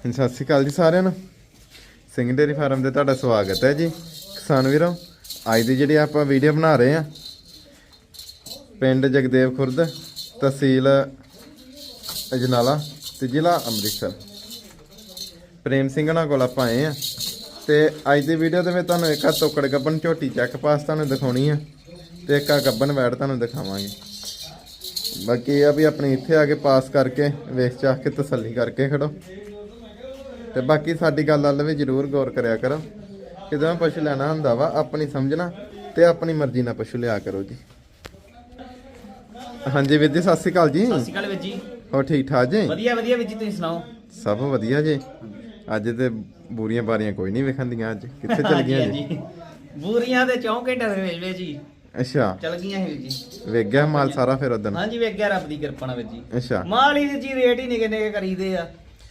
ਸਤਿ ਸ਼੍ਰੀ ਅਕਾਲ ਜੀ ਸਾਰਿਆਂ ਨੂੰ। ਸਿੰਘ ਡੇਰੀ ਫਾਰਮ ਤੇ ਤੁਹਾਡਾ ਸਵਾਗਤ ਹੈ ਜੀ। ਕਿਸਾਨ ਵੀਰੋ, ਅੱਜ ਦੀ ਜਿਹੜੀ ਆਪਾਂ ਵੀਡੀਓ ਬਣਾ ਰਹੇ ਆ ਪਿੰਡ ਜਗਦੇਵ ਖੁਰਦ ਤਹਿਸੀਲ ਅਜਨਾਲਾ ਤੇ ਜ਼ਿਲ੍ਹਾ ਅੰਮ੍ਰਿਤਸਰ। ਪ੍ਰੇਮ ਸਿੰਘ ਨਾਲ ਕੋਲ ਆਪਾਂ ਆਏ ਆ ਤੇ ਅੱਜ ਦੀ ਵੀਡੀਓ ਦੇ ਵਿੱਚ ਤੁਹਾਨੂੰ ਇੱਕ ਆ ਤੋਕੜ ਗੱਬਨ ਝੋਟੀ ਚੈੱਕ ਪਾਸ ਤੁਹਾਨੂੰ ਦਿਖਾਉਣੀ ਆ ਤੇ ਇੱਕ ਆ ਗੱਬਨ ਵੈੜ ਤੁਹਾਨੂੰ ਦਿਖਾਵਾਂਗੇ। ਬਾਕੀ ਇਹ ਆ ਵੀ ਆਪਣੀ ਇੱਥੇ ਆ ਕੇ ਪਾਸ ਕਰਕੇ ਵੇਖ ਚਾਹ ਕੇ ਤਸੱਲੀ ਕਰਕੇ ਖੜੋ। ਤੇ ਬਾਕੀ ਸਾਡੀ ਗੱਲ ਵੱਲ ਵੀ ਜ਼ਰੂਰ ਗੌਰ ਕਰਿਆ ਕਰੋ। ਕਿਦਾਂ ਪਸ਼ੂ ਲੈਣਾ ਹੁੰਦਾ ਵਾ ਆਪਣੀ ਸਮਝਣਾ ਤੇ ਆਪਣੀ ਮਰਜ਼ੀ ਨਾਲ ਪਸ਼ੂ ਲਿਆ ਕਰੋ ਜੀ। ਹਾਂਜੀ ਵੀਰ ਜੀ ਸਤਿ ਸ਼੍ਰੀ ਅਕਾਲ ਜੀ। ਸਤਿ ਸ਼੍ਰੀ ਅਕਾਲ ਵੀਰ ਜੀ। ਹੋ ਠੀਕ ਠਾਕ ਜੀ? ਵਧੀਆ ਵਧੀਆ ਵੀਰ ਜੀ ਤੁਸੀਂ ਸੁਣਾਓ? ਸਭ ਵਧੀਆ ਜੀ। ਅੱਜ ਤੇ ਬੂਰੀਆਂ ਬਾਰੀਆਂ ਕੋਈ ਨਹੀਂ ਵੇਖਣਦੀਆਂ ਅੱਜ। ਕਿੱਥੇ ਚਲ ਗਈਆਂ ਜੀ। ਬੂਰੀਆਂ ਦੇ 4 ਘੰਟੇ ਦੇ ਵਿੱਚ ਜੀ। ਅੱਛਾ। ਚਲ ਗਈਆਂ ਵੀਰ ਜੀ। ਵੇਖ ਗਿਆ ਮਾਲ ਸਾਰਾ ਫਿਰ ਉਦੋਂ ਹਾਂਜੀ ਵੇਖ ਗਿਆ ਰੱਬ ਦੀ ਕਿਰਪਾ ਨਾਲ ਵੀਰ ਜੀ। ਅੱਛਾ। ਮਾਲੀ ਦੇ ਜੀ ਰੇਟ ਹੀ ਨਿਕੇ ਨਿਕੇ ਕਰੀਦੇ ਆ।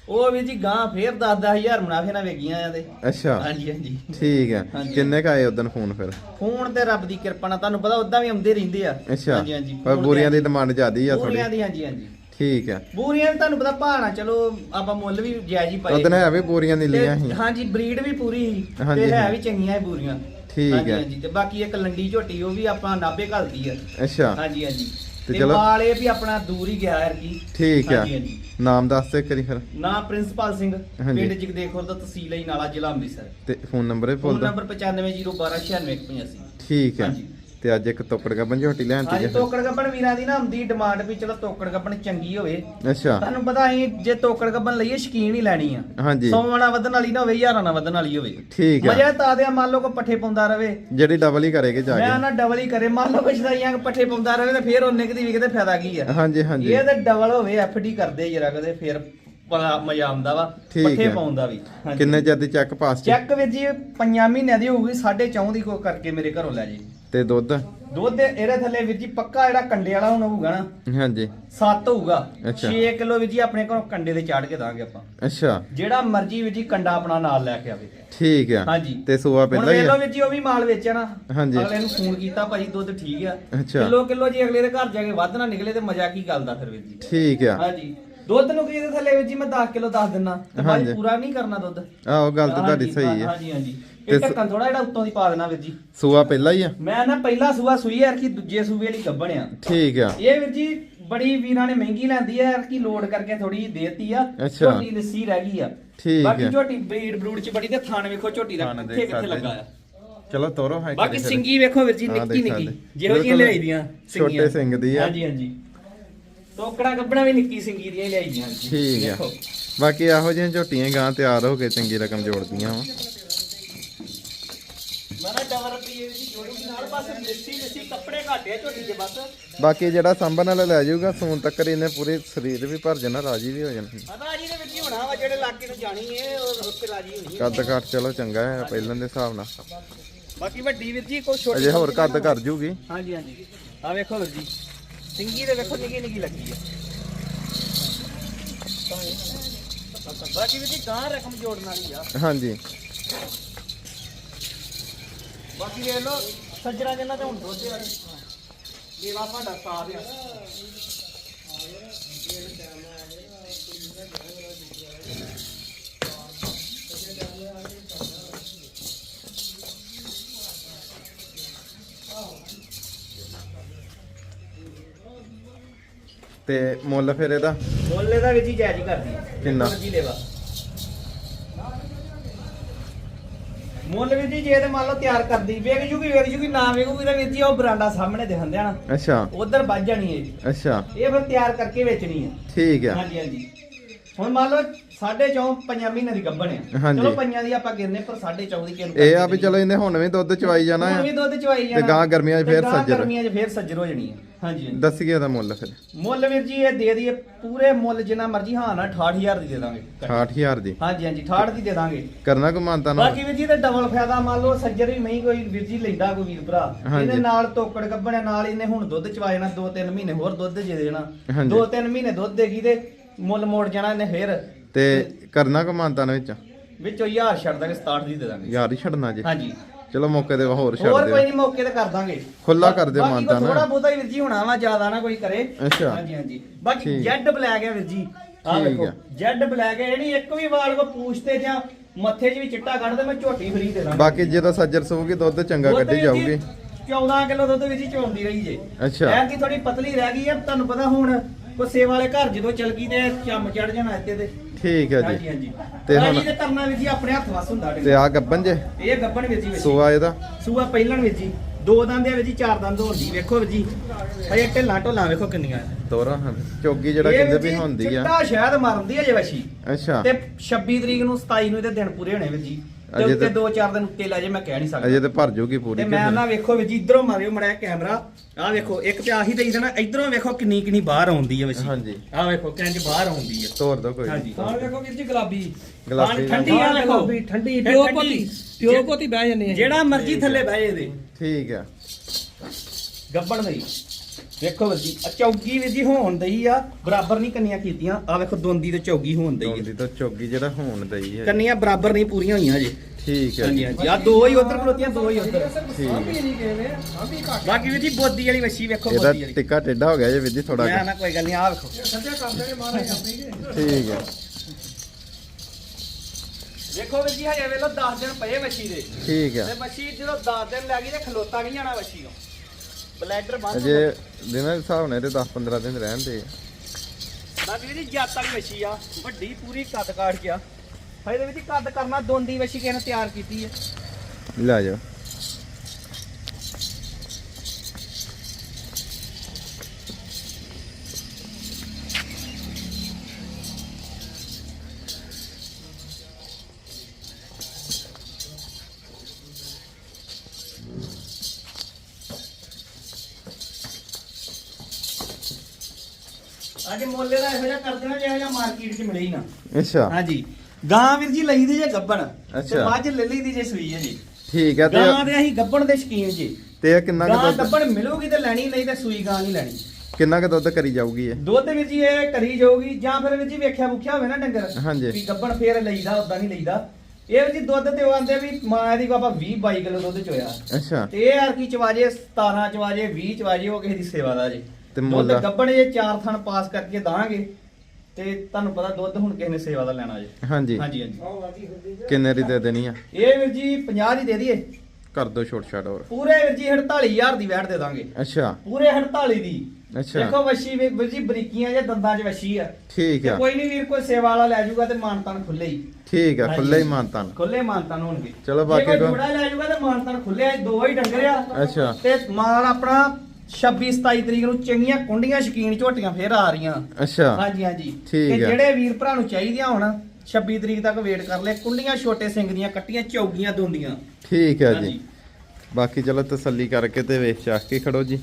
ਉਹ ਵੀਰ ਜੀ ਗਾਂ ਫੇਰ 10 10000 ਮੁਨਾਫੇ ਨਾਲ ਵੇਗੀਆਂ ਆ ਤੇ। ਅੱਛਾ। ਹਾਂਜੀ ਹਾਂਜੀ। ਠੀਕ ਹੈ ਹਾਂਜੀ। ਕਿੰਨੇ ਕ ਆਏ ਉਦੋਂ ਫੋਨ ਫਿਰ? ਫੋਨ ਤੇ ਰੱਬ ਦੀ ਕਿਰਪਾ ਨਾਲ ਤੁਹਾਨੂੰ ਪਤਾ ਉਦਾਂ ਵੀ ਆਉਂਦੇ ਰਹਿੰਦੇ ਆ। ਅੱਛਾ। ਹਾਂਜੀ ਹਾਂਜੀ। ਪਰ ਫੋਨ ਬੂਰੀਆਂ ਤੇ- ਦੀ ਡਿਮਾਂਡ ਜ਼ਿਆਦੀ ਆ ਥੋੜੀ ਬੂਰੀਆਂ ਦੀ ਹਾਂਜੀ ਹਾਂਜੀ। ਠੀਕ ਹੈ ਬੂਰੀਆਂ ਵੀ ਤੁਹਾਨੂੰ ਪਤਾ ਭਾਣਾ ਚਲੋ ਆਪਾਂ ਮੁੱਲ ਵੀ ਜਾਇਜ਼ ਹੀ ਪਾਏ। ਉਦੋਂ ਹੈ ਵੀ ਬੂਰੀਆਂ ਨੀਲੀਆਂ ਤੇ ਸੀ। ਹਾਂਜੀ ਬਰੀਡ ਵੀ ਪੂਰੀ ਸੀ। ਹਾਂਜੀ, ਤੇ ਹੈ ਹਾਂ। ਵੀ ਚੰਗੀਆਂ ਇਹ ਬੂਰੀਆਂ। ਠੀਕ ਹਾਂਜੀ, ਹੈ। ਹਾਂਜੀ। ਤੇ ਬਾਕੀ ਇੱਕ ਲੰਡੀ ਝੋਟੀ ਉਹ ਵੀ ਆਪਾਂ ਨਾਭੇ ਘਲਦੀ ਆ। ਅੱਛਾ। ਹਾਂਜੀ ਹਾਂਜੀ। ਤੇ ਚਲੋ- ਵਾਲੇ ਵੀ ਆਪਣਾ ਦੂਰ ਹੀ ਗਿਆ ਯਾਰ ਕੀ। ਠੀਕ ਹਾਂਜੀ ਨਾਮ ਦੱਸ ਦੇ ਕਰੀ ਫਿਰ। ਨਾ ਪ੍ਰਿੰਸੀਪਲ ਸਿੰਘ। ਪਿੰਡ ਜਗਦੇਖੁਰ ਦਾ ਤਹਿਸੀਲ ਹੀ ਨਾਲਾ ਜ਼ਿਲ੍ਹਾ ਅੰਮ੍ਰਿਤਸਰ। ਤੇ ਫੋਨ ਨੰਬਰ ਵੀ ਫੋਨ ਬੋਲ ਦੋ ਨੰਬਰ 9501296185 ਠੀਕ ਹੈ ਹਾਂਜੀ। ਤੇ ਅੱਜ ਇੱਕ ਤੋਕੜ ਗੱਬਨ ਝੋਟੀ ਲੈਣ ਹਾਂਜੀ ਤੇ ਤੋਕੜ ਗੱਬਣ ਵੀਰਾਂ ਦੀ ਨਾ ਹੁੰਦੀ ਡਿਮਾਂਡ ਵੀ ਚਲੋ ਤੋਕੜ ਗੱਬਣ ਚੰਗੀ ਹੋਵੇ। ਅੱਛਾ। ਤੁਹਾਨੂੰ ਪਤਾ ਅਸੀਂ ਜੇ ਤੋਕੜ ਗੱਬਣ ਲਈਏ ਸ਼ਕੀਨ ਹੀ ਲੈਣੀ ਆ। ਹਾਂਜੀ। ਸੌਣਾ ਵਧਣ ਵਾਲੀ ਨਾ ਹੋਵੇ ਹਜ਼ਾਰਾਂ ਨਾਲ ਵਧਣ ਵਾਲੀ ਹੋਵੇ। ਠੀਕ ਹੈ ਮਜ਼ਾ ਤਾਂ ਦਿਆ ਮੰਨ ਲਓ ਕੋ ਪੱਠੇ ਪਾਉਂਦਾ ਰਵੇ। ਜਿਹੜੀ ਡਬਲ ਹੀ ਕਰੇਗੇ ਜਾ ਮੈਂ ਕੇ ਨਾ ਡਬਲ ਹੀ ਕਰੇ ਮੰਨ ਲਓ ਕੁਛਦਾਈਆਂ ਪੱਠੇ ਪਾਉਂਦਾ ਰਵੇ ਤੇ ਫੇਰ ਉਹਨੇ ਕਦੀ ਵਿਕਦੇ ਫਾਇਦਾ ਕੀ ਆ। ਹਾਂਜੀ ਹਾਂਜੀ। ਇਹ ਤੇ ਡਬਲ ਹੋਵੇ ਐਫਡੀ ਕਰਦੇ ਜਰਾ ਕਦੇ ਫੇਰ ਬੜਾ ਮਜ਼ਾ ਆਉਂਦਾ ਵਾ ਠੀਕ ਪੱਠੇ ਹੈ। ਪਾਉਂਦਾ ਵੀ। ਹਾਂਜੀ। ਕਿੰਨੇ ਚਿਰ ਦੀ ਚੈੱਕ ਪਾਸ ਚ ਚੈੱਕ ਵਿੱਚ ਜੀ ਪੰਜਾਂ ਮਹੀਨਿਆਂ ਦੀ ਹੋਊਗੀ 4.5 ਦੀ ਕੋ ਕਰਕੇ ਮੇਰੇ ਘਰੋਂ ਲੈ ਜੀ। ਤੇ ਦੁੱਧ? ਦੁੱਧ ਇਹਦੇ ਥੱਲੇ ਵੀਰ ਜੀ ਪੱਕਾ ਜਿਹੜਾ ਕੰਡੇ ਵਾਲਾ ਹੁਣ ਹੋਊਗਾ ਨਾ ਹਾਂਜੀ। 7 ਹੋਊਗਾ। ਅੱਛਾ। 6 ਕਿਲੋ ਵੀਰ ਜੀ ਆਪਣੇ ਘਰੋਂ ਕੰਡੇ ਦੇ ਚਾੜ ਕੇ ਦਾਂਗੇ ਆਪਾਂ। ਅੱਛਾ। ਜਿਹੜਾ ਮਰਜ਼ੀ ਵੀਰ ਜੀ ਕੰਡਾ ਆਪਣਾ ਨਾਲ ਲੈ ਕੇ ਆਵੇ। ਠੀਕ ਹੈ ਹਾਂਜੀ। ਤੇ ਸੂਆ ਵੇਖ ਹੀ ਆ? ਵੀਰ ਜੀ ਉਹ ਵੀ ਮਾਲ ਵੇਚਿਆ ਨਾ। ਹਾਂਜੀ। ਅਗਲੇ ਨੂੰ ਫੋਨ ਕੀਤਾ ਭਾਜੀ ਦੁੱਧ ਠੀਕ ਆ। ਅੱਛਾ। ਕਿਲੋ ਕਿਲੋ ਜੀ ਅਗਲੇ ਦੇ ਘਰ ਜਾ ਕੇ ਵੱਧ ਨਾ ਨਿਕਲੇ ਤੇ ਮਜ਼ਾ ਕੀ ਗੱਲ ਦਾ ਫਿਰ ਵੀਰ ਜੀ। ਠੀਕ ਆ। ਹਾਂਜੀ। ਦੁੱਧ ਨੂੰ ਕੀ ਇਹਦੇ ਥੱਲੇ ਵੀਰ ਜੀ ਮੈਂ 10 ਕਿਲੋ ਦੱਸ ਦਿੰਨਾ। ਤੇ। ਭਾਜੀ ਪੂਰਾ ਨਹੀਂ ਕਰਨਾ ਦੁੱਧ। ਆਹੋ ਗੱਲ ਤਾਂ ਤੁਹਾਡੀ ਸਹੀ ਹੈ ਹਾਂਜੀ ਹਾਂਜੀ। ਇਹ ਢੱਕਣ ਥੋੜਾ ਜਿਹੜਾ ਉੱਤੋਂ ਦੀ ਪਾ ਦੇਣਾ ਵੀਰ ਜੀ। ਸੂਆ ਪਹਿਲਾਂ ਹੀ ਆ? ਮੈਂ ਨਾ ਪਹਿਲਾ ਸੂਆ ਸੂਈ ਯਾਰ ਕਿ ਦੂਜੇ ਸੂਏ ਵਾਲੀ ਗੱਬਣਿਆ ਠੀਕ ਆ। ਇਹ ਵੀਰ ਜੀ ਬੜੀ ਵੀਰਾਂ ਨੇ ਮਹਿੰਗੀ ਲੈਂਦੀ ਯਾਰ ਕਿ ਲੋਡ ਕਰਕੇ ਥੋੜੀ ਦੇਤੀ ਆ ਅੱਛਾ। ਝੋਟੀ ਲੱਸੀ ਰਹਿ ਗਈ ਆ। ਠੀਕ ਬਾਕੀ। ਝੋਟੀ ਬਰੀਡ ਬਰੂਡ ਚ ਬੜੀ ਤੇ ਥਾਣ ਵੇਖੋ ਝੋਟੀ ਦਾ ਥਣ ਦੇਖ ਕਿੱਥੇ ਕਿੱਥੇ ਸਕਦੇ ਲੱਗਾ ਆ। ਚਲੋ ਤੋਰੋ ਹੈ ਬਾਕੀ ਸਿੰਗੀ ਵੇਖੋ ਵੀਰ ਜੀ ਹਾਂ, ਨਿੱਕੀ ਦੇਖ ਨਿੱਕੀ। ਸਕਦੇ। ਜਿਹੋ ਬਿਲਕੁਲ ਲਿਆਈ ਦੀਆਂ ਛੋਟੇ ਸਿੰਘ ਦੀ ਆ। ਹਾਂਜੀ ਹਾਂਜੀ। ਟੋਕੜਾ ਕੱਪੜਾ ਵੀ ਨਿੱਕੀ ਸਿੰਗੀ ਦੀਆਂ ਹੀ ਲਿਆਈ ਦੀਆਂ। ਜੀ ਠੀਕ ਆ। ਬਾਕੀ ਇਹੋ ਜਿਹੀਆਂ ਝੋਟੀਆਂ ਗਾਂ ਤਿਆਰ ਹੋ ਕੇ ਚੰਗੀ ਰਕਮ ਜੋੜਦੀਆਂ ਵਾ। ਮੈਂ ਨਾ ਡਬਲ ਰੁਪਏ ਦੀ ਜੋੜੀ ਨਾਲ ਬਸ ਲੱਸੀ ਲੱਸੀ ਕੱਪੜੇ ਘਾਟੇ ਆ ਝੋਟੀ ਦੇ ਬਸ। ਬਾਕੀ ਜਿਹੜਾ ਸੰਭਨ ਵਾਲਾ ਲੈ ਜਾਊਗਾ ਸੂਨ ਤੱਕ ਇਹਨੇ ਪੂਰੇ ਸਰੀਰ ਵੀ ਭਰ ਜਾਣਾ ਰਾਜੀ ਵੀ ਹੋ ਜਾਣਾ। ਪਤਾ ਜੀ ਦੇ ਵਿੱਚ ਹੀ ਹੋਣਾ ਵਾ ਜਿਹੜੇ ਇਲਾਕੇ ਨੂੰ ਜਾਣੀ ਏ ਉਹ ਉੱਥੇ ਰਾਜੀ ਹੋਣੀ। ਕੱਦ ਘੱਟ ਚਲੋ ਚੰਗਾ ਹੈ ਪਹਿਲਾਂ ਦੇ ਹਿਸਾਬ ਨਾਲ। ਬਾਕੀ ਵੱਡੀ ਵੀਰ ਜੀ ਕੋਈ ਛੋਟੀ ਅਜੇ ਹੋਰ ਕੱਦ ਕਰ ਜੂਗੀ। ਹਾਂਜੀ ਹਾਂਜੀ। ਆ ਵੇਖੋ ਵੀਰ ਜੀ ਸਿੰਗੀ ਦੇ ਵੇਖੋ ਨਿੱਕੀ ਨਿੱਕੀ ਲੱਗੀ ਆ। ਬਾਕੀ ਵੀਰ ਜੀ ਗਾਂ ਰਕਮ ਜੋੜਨ ਵਾਲੀ ਆ। ਹਾਂਜੀ। ਬਾਕੀ ਵੇਖ ਲਓ ਸੱਜਣਾ ਜਿੰਨਾ ਤੇ ਹੁਣ ਦੁੱਧ ਵਾਲੀ ਦੇਵਾ ਸਾਡਾ ਸਾਥ ਆ। ਤੇ ਮੁੱਲ ਫਿਰ ਇਹਦਾ? ਮੁੱਲ ਦਾ ਵੀਰ ਜੀ ਜਾਇਜ਼ ਹੀ ਕਰਦੀ ਕਿੰਨਾ? ਜੀ ਲੈਵਾ ਮੁੱਲ ਵੀਰ ਜੀ ਜੇ ਤੇ ਮੰਨ ਲਓ ਤਿਆਰ ਕਰਦੀ ਵੇਖ ਜੂਗੀ ਵੇਖ ਜੂਗੀ ਨਾ ਵੇਖੂਗੀ ਤਾਂ ਵੀਰ ਜੀ ਉਹ ਬਰਾਂਡਾ ਸਾਹਮਣੇ ਦਿਖਣ ਦੇਣਾ ਅੱਛਾ। ਉਧਰ ਵੱਜ ਜਾਣੀ ਹੈ ਜੀ। ਅੱਛਾ। ਇਹ ਫਿਰ ਤਿਆਰ ਕਰਕੇ ਵੇਚਣੀ ਹੈ। ਠੀਕ ਆ। ਹਾਂਜੀ ਹਾਂਜੀ। ਹੁਣ ਮੰਨ ਲਓ ਸਾਢੇ ਚੌਂ ਪੰਜਾਂ ਮਹੀਨੇ ਦੀ ਗੱਭਣ ਆ। ਹਾਂਜੀ। ਚਲੋ ਪੰਜਾਂ ਦੀ ਆਪਾਂ ਗਿਰਨੇ ਪਰ ਸਾਢੇ ਚੌਂ ਦੀ ਕਿਹਨੂੰ ਇਹ ਆ ਵੀ ਚਲੋ ਇਹਨੇ ਹੁਣ ਵੀ ਦੁੱਧ ਚਵਾਈ ਜਾਣਾ ਹੁਣ ਆ ਵੀ ਦੁੱਧ ਚਵਾਈ ਜਾਣਾ। ਗਾਂ ਗਰਮੀਆਂ 'ਚ ਤੇ ਫੇਰ ਗਾਂ ਸੱਜਰ। ਗਰਮੀਆਂ 'ਚ ਫੇਰ ਸੱਜਰ ਹੋ ਜਾਣੀ ਹੈ ਹਾਂਜੀ ਹਾਂਜੀ। ਦੱਸੀਏ ਇਹਦਾ ਮੁੱਲ ਫਿਰ। ਮੁੱਲ ਵੀਰ ਜੀ ਇਹ ਦੇ ਦਈਏ ਪੂਰੇ ਮੁੱਲ ਜਿੰਨਾ ਮਰਜ਼ੀ ਹਾਂ ਨਾ 68000 ਦੀ ਦੇ ਦਾਂਗੇ। 68000 ਦੀ। ਹਾਂਜੀ ਹਾਂਜੀ 68 ਦੀ ਦੇ ਦਾਂਗੇ। ਕਰਨਾ ਕੋ ਮਾਨਤਾ ਨਾ ਬਾਕੀ ਵੀਰ ਜੀ ਤੇ ਡਬਲ ਫਾਇਦਾ ਮੰਨ ਲਓ ਸੱਜਰ ਵੀ ਨਹੀਂ ਕੋਈ ਵੀਰ ਜੀ ਲੈਂਦਾ ਕੋਈ ਵੀਰ ਭਰਾ। ਹਾਂਜੀ। ਇਹਦੇ ਨਾਲ ਤੋਕੜ ਕੱਢਣੇ ਨਾਲ ਇਹਨੇ ਹੁਣ ਦੁੱਧ ਚਵਾ ਜਾਣਾ 2-3 ਮਹੀਨੇ ਹੋਰ ਦੁੱਧ ਦੇ ਦੇਣਾ। ਹਾਂਜੀ। 2-3 ਮਹੀਨੇ ਦੁੱਧ ਦੇਗੀ ਤੇ ਮੁੱਲ ਮੋੜ ਜਾਣਾ ਇਹਨੇ ਫੇਰ। ਤੇ ਕਰਨਾ ਕੋ ਮਾਨਤਾ ਨਾ ਵਿੱਚ? ਵਿੱਚੋਂ 1000 ਛੱਡ ਦਾਂਗੇ 67 ਦੀ ਦੇ ਦਾਂਗੇ। ਯਾਰ ਹੀ ਛੱਡਣਾ ਜੀ। ਹਾਂਜੀ। ਚਲੋ ਮੌਕੇ ਤੇ ਹੋਰ ਹੋਰ ਛੱਡ ਕੋਈ ਦਿਓ ਨਹੀਂ ਮੌਕੇ ਤੇ ਕਰ ਦਾਂਗੇ। ਖੁੱਲਾ ਕਰ ਬਾਕੀ ਮਾਨਤਾ ਕੋਈ ਥੋੜਾ ਨਾ ਬਹੁਤਾ ਹੀ ਵੀਰ ਜੀ ਹੋਣਾ ਵਾ ਜ਼ਿਆਦਾ ਨਾ ਕੋਈ ਕਰੇ। ਅੱਛਾ। ਹਾਂਜੀ ਹਾਂਜੀ। ਬਾਕੀ ਠੀਕ। ਜੈਡ ਬਲੈਕ ਹੈ ਵੀਰ ਜੀ। ਆ ਠੀਕ ਵੇਖੋ। ਜੈਡ ਬਲੈਕ ਹੈ ਨਹੀਂ ਇੱਕ ਵੀ ਵਾਲ ਕੋ ਪੂਛ ਤੇ ਜਾਂ ਮੱਥੇ 'ਚ ਵੀ ਚਿੱਟਾ ਕੱਢਦੇ ਮੈਂ ਝੋਟੀ ਫਰੀ ਦੇ ਦਾਂਗਾ। ਬਾਕੀ ਜਦੋਂ ਸੱਜਰ ਸੂਗੀ ਦੁੱਧ ਚੰਗਾ ਦੁੱਧ ਕੱਢੀ ਜਾਊਗੀ ਜੀ 14 ਕਿਲੋ ਦੁੱਧ ਵਿੱਚ ਹੀ ਚੋਂਦੀ ਰਹੀ ਜੇ। ਅੱਛਾ। ਐ ਕੀ ਥੋੜੀ ਪਤਲੀ ਰਹਿ ਗਈ ਆ ਤੁਹਾਨੂੰ ਪਤਾ ਹੁਣ ਸੇਵਾ ਵਾਲੇ ਘਰ ਜਦੋਂ ਚਲ ਗਈ ਤੇ ਚੰਮ ਚੜ ਜਾਣਾ ਇੱਥੇ ਤੇ। ਠੀਕ ਹੈ ਹਾਂਜੀ ਜੀ। ਹਾਂਜੀ ਤੇ ਤੇ ਹੁਣ- ਹੁਣ ਤੇ ਕਰਨਾ ਵੀ ਜੀ ਆਪਣੇ ਹੱਥ ਵਸ ਹੁੰਦਾ ਤੇ ਆ ਗੱਬਨ ਜੇ? ਇਹ ਗੱਬਣ ਵਿੱਚ ਹੀ ਵਿੱਚ। ਸੂਆ ਇਹਦਾ? ਸੂਆ ਪਹਿਲਣ ਵਿੱਚ ਹੀ ਦੋ ਦੰਦ ਦੇ ਵਿੱਚ ਚਾਰ ਦੰਦ ਹੁੰਦੀ ਵੇਖੋ ਜੀ। ਹਜੇ ਢਿੱਲਾਂ ਢੋਲਾਂ ਵੇਖੋ ਕਿੰਨੀਆਂ ਦੋਰਾ ਚੋਗੀ ਜਿਹੜਾ ਇਹ ਕਹਿੰਦੇ ਵੀ ਜੀ ਹੁੰਦੀ ਆ। ਚਿੱਟਾ ਸ਼ਾਇਦ ਮਰਦੀ ਹੈ ਜੇ ਵਸ਼ੀ। ਅੱਛਾ। ਤੇ 26 ਤਰੀਕ ਨੂੰ 27 ਨੂੰ ਇਹਦੇ ਦਿਨ ਪੂਰੇ ਹੋਣੇ ਵੀਰ ਜੀ। ਅਜੇ ਤਾਂ- 2-4 ਦਿਨ ਉੱਤੇ ਲੈ ਜੇ ਮੈਂ ਕਹਿ ਨਹੀਂ ਸਕਦਾ। ਅਜੇ ਤੇ ਭਰ ਜੂਗੀ ਪੂਰੀ ਤੇ ਮੈਂ? ਨਾ ਵੇਖੋ ਵੀ ਜੀ ਇਧਰੋਂ ਮਾਰਿਓ ਮੜਿਆ ਕੈਮਰਾ। ਆਹ ਵੇਖੋ ਇੱਕ ਤੇ ਆਹੀ ਦੇਈ ਦੇਣਾ ਇਧਰੋਂ ਵੇਖੋ ਕਿੰਨੀ ਕਿੰਨੀ ਬਾਹਰ ਆਉਂਦੀ ਹੈ ਵਸੀ। ਹਾਂਜੀ। ਆਹ ਵੇਖੋ ਕਿੰਜ ਬਾਹਰ ਆਉਂਦੀ ਹੈ ਤੋਰ ਦੋ ਕੋਈ ਹਾਂਜੀ। ਹਾਂ ਵੇਖੋ ਵੀਰ ਜੀ ਗੁਲਾਬੀ। ਠੰਡੀ ਆ ਵੇਖੋ। ਗੁਲਾਬੀ ਠੰਡੀ ਪਿਓ। ਪੋਤੀ ਪਿਓ ਪੋਤੀ ਬਹਿ ਜੰਨੇ ਜਿਹੜਾ ਮਰਜ਼ੀ ਥੱਲੇ ਬਹਿ ਜੇ ਇਹਦੇ ਠੀਕ ਆ। ਗੱਬਣ ਦਈ ਵੇਖੋ ਵੀਰ ਜੀ ਆ ਚੌਗੀ ਵੀਰ ਜੀ ਹੋਣ ਦਈ ਆ ਬਰਾਬਰ ਨਹੀਂ ਕੰਨੀਆਂ ਕੀਤੀਆਂ ਆ ਵੇਖੋ ਦੋਂਦੀ ਤੇ ਚੌਗੀ ਹੋਣ ਦਈ ਦੋਂਦੀ ਤੋਂ ਚੋਗੀ ਜਿਹੜਾ ਹੋਣ ਦਈ ਹੈ ਕੰਨੀਆਂ ਬਰਾਬਰ ਨਹੀਂ ਪੂਰੀਆਂ ਹੋਈਆਂ ਹਜੇ ਠੀਕ ਹੈ ਹਾਂਜੀ ਜੀ। ਹਾਂਜੀ ਆ ਦੋ ਹੀ ਉਧਰ ਖਲੋਤੀਆਂ ਦੋ ਹੀ ਉਧਰ। ਨੇ ਬਾਕੀ ਵੀਰ ਜੀ ਬੋਦੀ ਵਾਲੀ ਵੱਛੀ ਵੇਖੋ ਇਹਦਾ ਬੋਦੀ ਵਾਲੀ। ਟਿੱਕਾ ਟੇਡਾ ਹੋ ਗਿਆ ਜੇ ਵਿਧੀ ਥੋੜਾ ਮੈਂ ਨਾ ਕੋਈ ਗੱਲ ਨਹੀਂ ਆ ਵੇਖੋ। ਨੇ ਠੀਕ ਹੈ ਵੇਖੋ ਵੀਰ ਜੀ ਹਜੇ ਵੇਲੋ 10 ਦਿਨ ਪਏ ਵੱਛੀ ਦੇ। ਠੀਕ ਹੈ ਤੇ ਵੱਛੀ ਜਦੋਂ 10 ਦਿਨ ਲੱਗ ਗਈ ਤੇ ਖਲੋਤਾ ਨਹੀਂ ਜਾਣਾ ਵੱਛੀ ਨੂੰ ਬਲੈਡਰ ਬੰਦ ਅਜੇ ਦਿਨਾਂ ਦੇ ਹਿਸਾਬ ਨਾਲ ਤੇ 10 15 ਦਿਨ ਰਹਿਣ ਦੇ ਬਾਕੀ ਵੀਰ ਜੀ ਜੱਤ ਵਾਲੀ ਆ ਵੱਡੀ ਪੂਰੀ ਕੱਦ ਕਾੜ ਕੇ ਆ ਹਜੇ ਦੇ ਵਿੱਚ ਕੱਦ ਕਰਨਾ ਦੋਂਦੀ ਵੱਛੀ ਕਿਸੇ ਨੇ ਤਿਆਰ ਕੀਤੀ ਹੈ ਲੈ ਜਾ ਅੱਜ ਮੋਲੇ ਦਾ ਇਹੋ ਜਿਹਾ ਕਰ ਦੇਣਾ ਜਿਹੋ ਜਿਹਾ ਮਾਰਕੀਟ 'ਚ ਮਿਲੇ ਹੀ ਨਾ। ਅੱਛਾ। ਹਾਂਜੀ। ਗਾਂ ਵੀਰ ਜੀ ਲਈ ਦੀ ਜੇ ਗੱਬਣ ਤੇ ਅੱਛਾ। ਮੱਝ ਲੈ ਲਈ ਦੀ ਜੇ ਸੂਈ ਹੈ ਜੀ। ਠੀਕ ਹੈ ਤੇ ਗਾਂ ਦੇ ਅਸੀਂ ਗੱਬਣ ਦੇ ਸ਼ਕੀਨ ਜੀ। ਤੇ ਇਹ ਕਿੰਨਾ ਕੁ ਗਾਂ ਦੁੱਧ? ਗੱਬਣ ਮਿਲੂਗੀ ਤੇ ਲੈਣੀ ਨਹੀਂ ਤੇ ਸੂਈ ਗਾਂ ਨਹੀਂ ਲੈਣੀ। ਕਿੰਨਾ ਕੁ ਦੁੱਧ ਕਰੀ ਜਾਊਗੀ ਇਹ? ਦੁੱਧ ਵੀਰ ਜੀ ਇਹ ਕਰੀ ਜਾਊਗੀ ਜਾਂ ਫਿਰ ਵੀਰ ਜੀ ਵੇਖਿਆ ਹੋਵੇ ਨਾ ਡੰਗਰ ਹਾਂਜੀ। ਵੀ ਗੱਬਣ ਫੇਰ ਲਈਦਾ ਉਦਾਂ ਨਹੀਂ ਲਈਦਾ। ਇਹ ਵੀਰ ਜੀ ਦੁੱਧ ਤੇ ਉਹ ਆਂਦੇ ਵੀ ਮਾਂ ਦੀ ਬਾਬਾ 20 22 ਕਿਲੋ ਦੁੱਧ ਚੋਇਆ। ਅੱਛਾ। ਤੇ ਇਹ ਯਾਰ ਕੀ ਚਵਾਜੇ 17 ਚਵਾਜੇ 20 ਚਵਾਜੇ ਉਹ ਕਿਸੇ ਦੀ ਸੇਵਾ ਦਾ ਜੀ। ਤੇ ਦੁੱਧ ਮੁੱਲ? ਗੱਬਣ ਜੇ ਚਾਰ ਥਣ ਪਾਸ ਕਰਕੇ ਦਾਂਗੇ ਤੇ ਤੁਹਾਨੂੰ ਪਤਾ ਦੁੱਧ ਹੁਣ ਕਿਸੇ ਨੇ ਸੇਵਾ ਦਾ ਲੈਣਾ ਜੀ। ਹਾਂਜੀ। ਹਾਂਜੀ ਹਾਂਜੀ। ਕਿੰਨੇ ਦੀ ਦੇ ਦੇਣੀ ਆ? ਇਹ ਵੀਰ ਜੀ 50 ਦੀ ਦੇ ਦਈਏ। ਕਰ ਦੋ ਛੋਟ ਛਾਟ ਹੋਰ। ਪੂਰੇ ਵੀਰ ਜੀ 48000 ਦੀ ਵੈਟ ਦੇ ਦਾਂਗੇ। ਅੱਛਾ। ਪੂਰੇ 48 ਦੀ। ਅੱਛਾ। ਦੇਖੋ ਵੱਛੀ ਵੀ- ਵੀਰ ਜੀ ਬਰੀਕੀਆਂ ਜੇ ਦੰਦਾਂ 'ਚ ਵੱਛੀ ਆ। ਠੀਕ ਆ। ਕੋਈ ਨਹੀਂ ਵੀਰ ਕੋਈ ਸੇਵਾ ਵਾਲਾ ਲੈ ਜਾਊਗਾ ਤੇ ਮਾਨਤਾਨ ਖੁੱਲੇ ਹੀ। ਠੀਕ ਆ। ਖੁੱਲੇ ਹੀ ਮਾਨਤਾਨ। ਖੁੱਲੇ ਮਾਨਤਾਨ ਹੋਣਗੇ। ਚਲੋ ਬਾਕੀ ਕੋਈ ਜੋੜਾ ਲੈ ਜਾਊਗਾ ਤੇ ਮਾਨਤਾਨ ਖੁੱਲੇ ਆ ਦੋ ਹੀ ਡੰਗਰ ਆ। ਅੱਛਾ। ਤੇ ਮਾਲ ਆਪਣਾ 26 27 ਤਰੀਕ ਨੂੰ ਚੰਗੀਆਂ ਕੁੰਡੀਆਂ ਸ਼ਕੀਨ ਝੋਟੀਆਂ ਫੇਰ ਆ ਰਹੀਆਂ। ਅੱਛਾ। ਹਾਂਜੀ ਹਾਂਜੀ। ਠੀਕ ਤੇ ਆ। ਜਿਹੜੇ ਵੀਰ ਭਰਾ ਨੂੰ ਚਾਹੀਦੀਆਂ ਹੁਣ 26 ਤਰੀਕ ਤੱਕ ਵੇਟ ਕਰ ਲੈ। ਕੁੰਡੀਆਂ ਛੋਟੇ ਸਿੰਘ ਦੀਆਂ ਕੱਟੀਆਂ ਚੌਗੀਆਂ ਦੋਂਦੀਆਂ ਠੀਕ ਹੈ ਜੀ। ਬਾਕੀ ਚਲੋ ਤਸੱਲੀ ਕਰਕੇ ਤੇ ਵੇਖ ਚਾਖ ਕੇ ਖੜੋ ਜੀ।